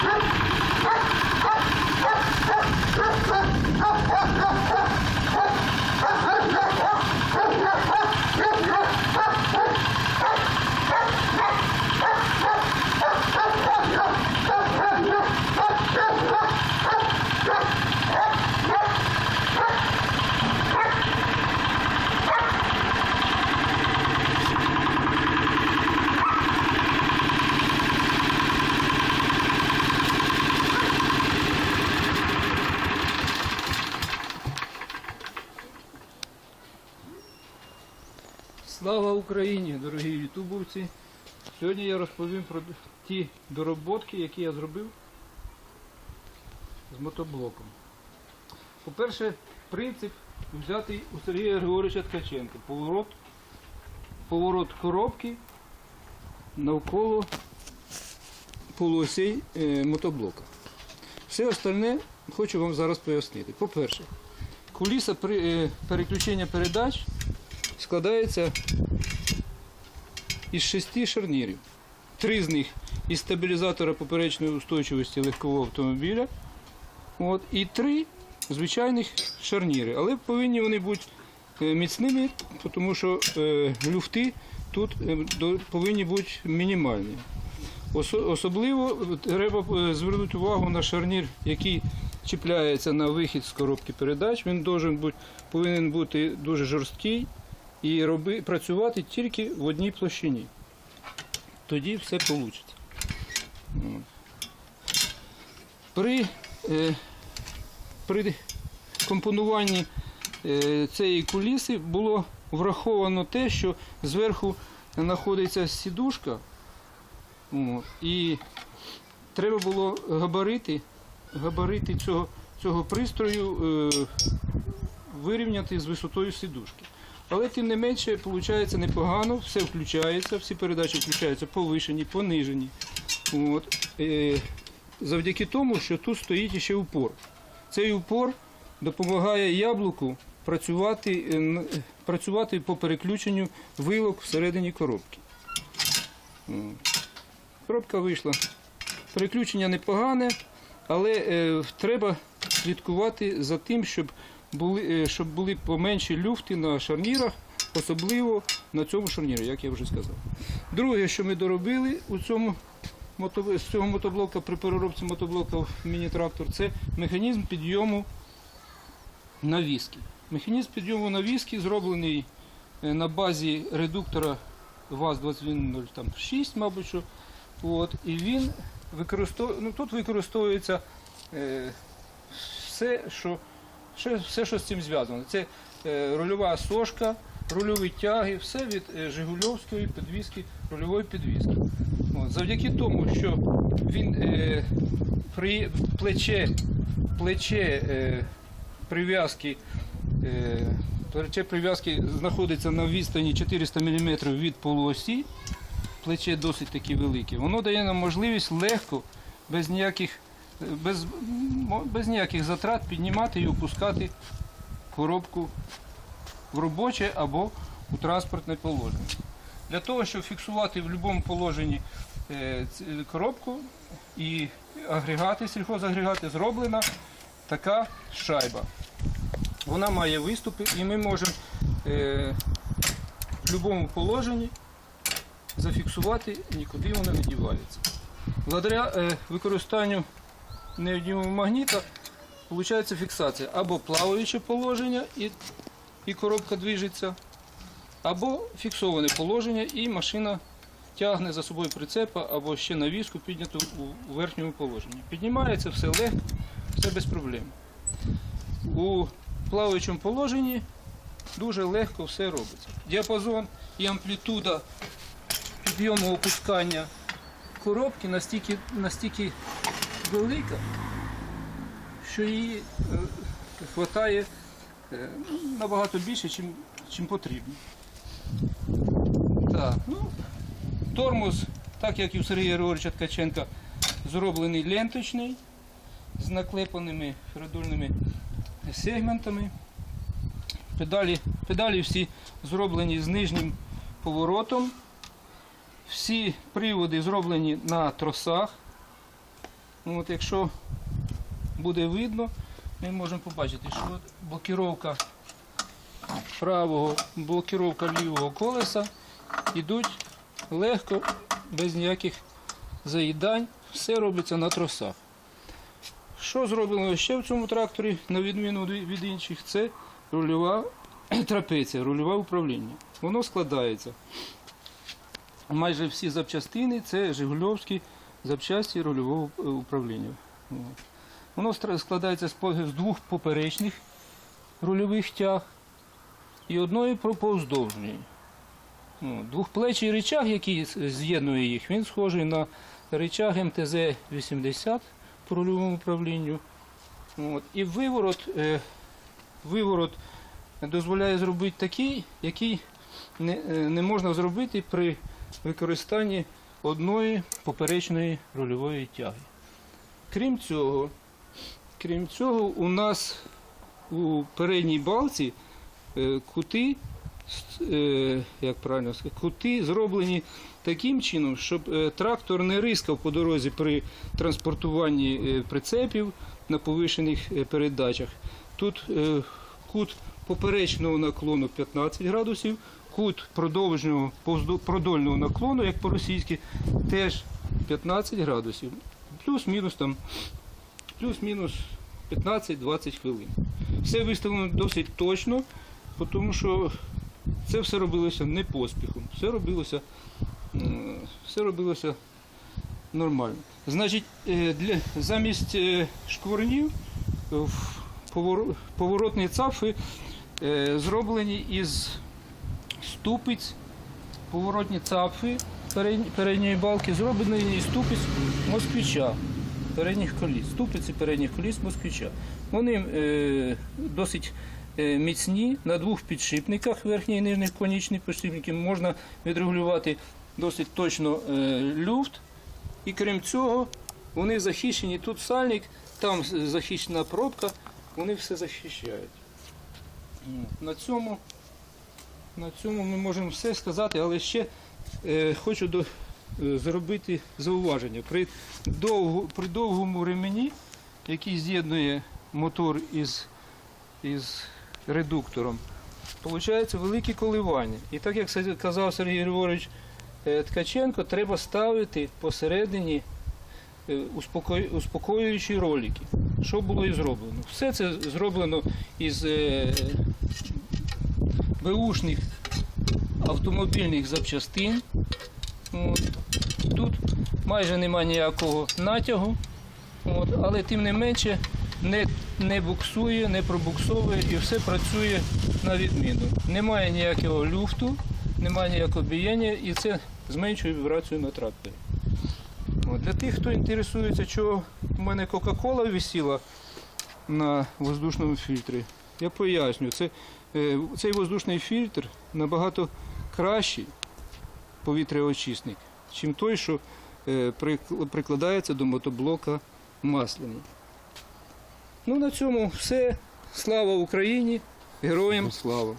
Слава Україні, дорогі ютубовці! Сьогодні я розповім про ті дороботки, які я зробив з мотоблоком. По-перше, принцип взятий у Сергія Григоровича Ткаченка. Поворот, поворот коробки навколо полуосей е, мотоблока. Все остальне хочу вам зараз пояснити. По-перше, куліса при, е, переключення передач складається із шести шарнірів. Три з них із стабілізатора поперечної устойчивості легкового автомобіля. От, і три звичайних шарніри. Але повинні вони бути е, міцними, тому що е, люфти тут е, повинні бути мінімальні. Осо- Особливо треба е, звернути увагу на шарнір, який чіпляється на вихід з коробки передач. Він бути, повинен бути дуже жорсткий і роби, працювати тільки в одній площині. Тоді все вийде. При, е, при компонуванні е, цієї куліси було враховано те, що зверху знаходиться сідушка, о, і треба було габарити, габарити цього, цього пристрою е, вирівняти з висотою сідушки. Але тим не менше, виходить непогано, все включається, всі передачі включаються повишені, понижені. От. Е, завдяки тому, що тут стоїть ще упор. Цей упор допомагає яблуку працювати, е, е, працювати по переключенню вилок всередині коробки. Коробка вийшла. Переключення непогане, але треба слідкувати за тим, щоб були, е, щоб були поменші люфти на шарнірах, особливо на цьому шарнірі, як я вже сказав. Друге, що ми доробили у цьому з цього мотоблока при переробці мотоблока в міні-трактор, це механізм підйому навіски. Механізм підйому навіски зроблений е, на базі редуктора ВАЗ-2106, мабуть, що. От, і він використовує, ну, тут використовується е, все, що, все, все, що з цим зв'язано. Це е, рульова сошка, рульові тяги, все від е, Жигульовської підвіски, рульової підвіски. От, завдяки тому, що він е, при плече, плече е, прив'язки. Е, плече прив'язки знаходиться на відстані 400 мм від полуосі, плече досить таки велике. Воно дає нам можливість легко, без ніяких, без, без ніяких затрат піднімати і опускати коробку в робоче або у транспортне положення. Для того, щоб фіксувати в будь-якому положенні е, коробку і агрегати, сільхозагрегати, зроблена така шайба. Вона має виступи і ми можемо е, в будь-якому положенні зафіксувати, нікуди вона не дівається. Благодаря е, використанню неодімого магніта виходить фіксація або плаваюче положення і, і коробка движеться, або фіксоване положення і машина тягне за собою прицепа або ще навіску підняту у верхньому положенні. Піднімається все легко, все без проблем. У плаваючому положенні дуже легко все робиться. Діапазон і амплітуда підйому опускання коробки настільки, настільки велика, що її е, хватає е, набагато більше, чим, чим потрібно. Так, ну, тормоз, так як і у Сергія Григоровича Ткаченка, зроблений ленточний з наклепаними феродульними сегментами. Педалі, педалі всі зроблені з нижнім поворотом. Всі приводи зроблені на тросах. Ну, От якщо буде видно, ми можемо побачити, що блокіровка правого, блокіровка лівого колеса йдуть легко, без ніяких заїдань. Все робиться на тросах. Що зроблено ще в цьому тракторі, на відміну від інших, це рульова трапеція, рульове управління. Воно складається. Майже всі запчастини це Жигульовські запчасті рульового е, управління. Воно складається з двох поперечних рульових тяг і одної про- повздовжньої. Ну, Двохплечий речаг, який з'єднує їх, він схожий на речаг МТЗ-80 по рульовому управлінню. І виворот, е, виворот дозволяє зробити такий, який не, е, не можна зробити при використанні одної поперечної рульової тяги. Крім цього, крім цього, у нас у передній балці е, кути, е, як правильно сказати, кути зроблені таким чином, щоб е, трактор не рискав по дорозі при транспортуванні прицепів на повишених передачах. Тут кут поперечного наклону 15 градусів, кут продовжного повздо- продольного наклону, як по-російськи, теж 15 градусів. Плюс-мінус там, плюс-мінус 15-20 хвилин. Все виставлено досить точно, тому що це все робилося не поспіхом, все робилося, все робилося нормально. Значить, е, для, замість е, шкварнів е, поворотні цафи е, зроблені із ступиць, поворотні цапфи передньої балки зроблені із ступиць москвича передніх коліс, ступиці передніх коліс москвича. Вони е, досить е, міцні на двох підшипниках верхніх і нижніх конічних підшипників можна відрегулювати досить точно е, люфт. І крім цього, вони захищені. Тут сальник, там захищена пробка, вони все захищають. На цьому, на цьому ми можемо все сказати, але ще е, хочу до, е, зробити зауваження. При, довгу, при довгому ремені, який з'єднує мотор із, із редуктором, виходить великі коливання. І так як казав Сергій Григорович е, Ткаченко, треба ставити посередині е, успокоюючі ролики. Що було і зроблено? Все це зроблено із е, беушних автомобільних запчастин. От. Тут майже немає ніякого натягу, от. але тим не менше не, не буксує, не пробуксовує і все працює на відміну. Немає ніякого люфту, немає ніякого біяння і це зменшує вібрацію на тракторі. От. Для тих, хто інтересується, чого в мене Кока-Кола висіла на воздушному фільтрі, я поясню. Це, цей воздушний фільтр набагато кращий повітряочисник, чим той, що е, прикладається до мотоблока масляний. Ну, на цьому все. Слава Україні! Героям слава!